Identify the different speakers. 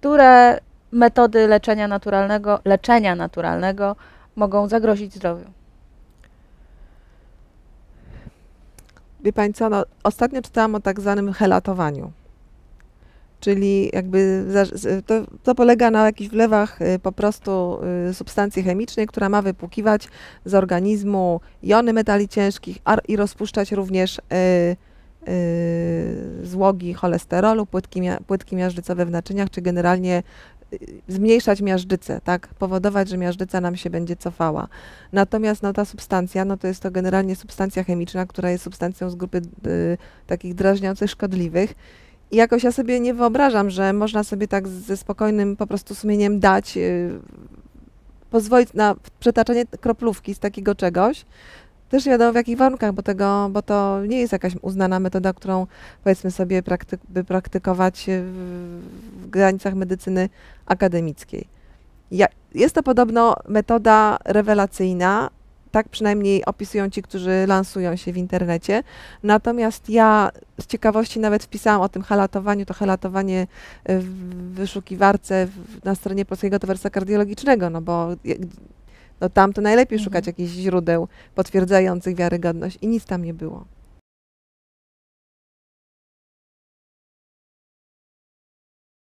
Speaker 1: które metody leczenia naturalnego, leczenia naturalnego mogą zagrozić zdrowiu?
Speaker 2: Wie Pani co, no, ostatnio czytałam o tak zwanym helatowaniu. Czyli jakby to, to polega na jakichś wlewach y, po prostu y, substancji chemicznej, która ma wypłukiwać z organizmu jony metali ciężkich i rozpuszczać również y, złogi cholesterolu, płytki, płytki miażdżycowe w naczyniach, czy generalnie zmniejszać miażdżycę, tak, powodować, że miażdżyca nam się będzie cofała. Natomiast no, ta substancja, no to jest to generalnie substancja chemiczna, która jest substancją z grupy y, takich drażniących, szkodliwych. I jakoś ja sobie nie wyobrażam, że można sobie tak ze spokojnym po prostu sumieniem dać, y, pozwolić na przetaczanie kroplówki z takiego czegoś, też nie wiadomo w jakich warunkach, bo, tego, bo to nie jest jakaś uznana metoda, którą powiedzmy sobie praktyk, by praktykować w, w granicach medycyny akademickiej. Ja, jest to podobno metoda rewelacyjna, tak przynajmniej opisują ci, którzy lansują się w internecie. Natomiast ja z ciekawości nawet wpisałam o tym halatowaniu, to halatowanie w wyszukiwarce na stronie Polskiego Towarzystwa Kardiologicznego, no bo no tam to najlepiej mhm. szukać jakichś źródeł potwierdzających wiarygodność i nic tam nie było.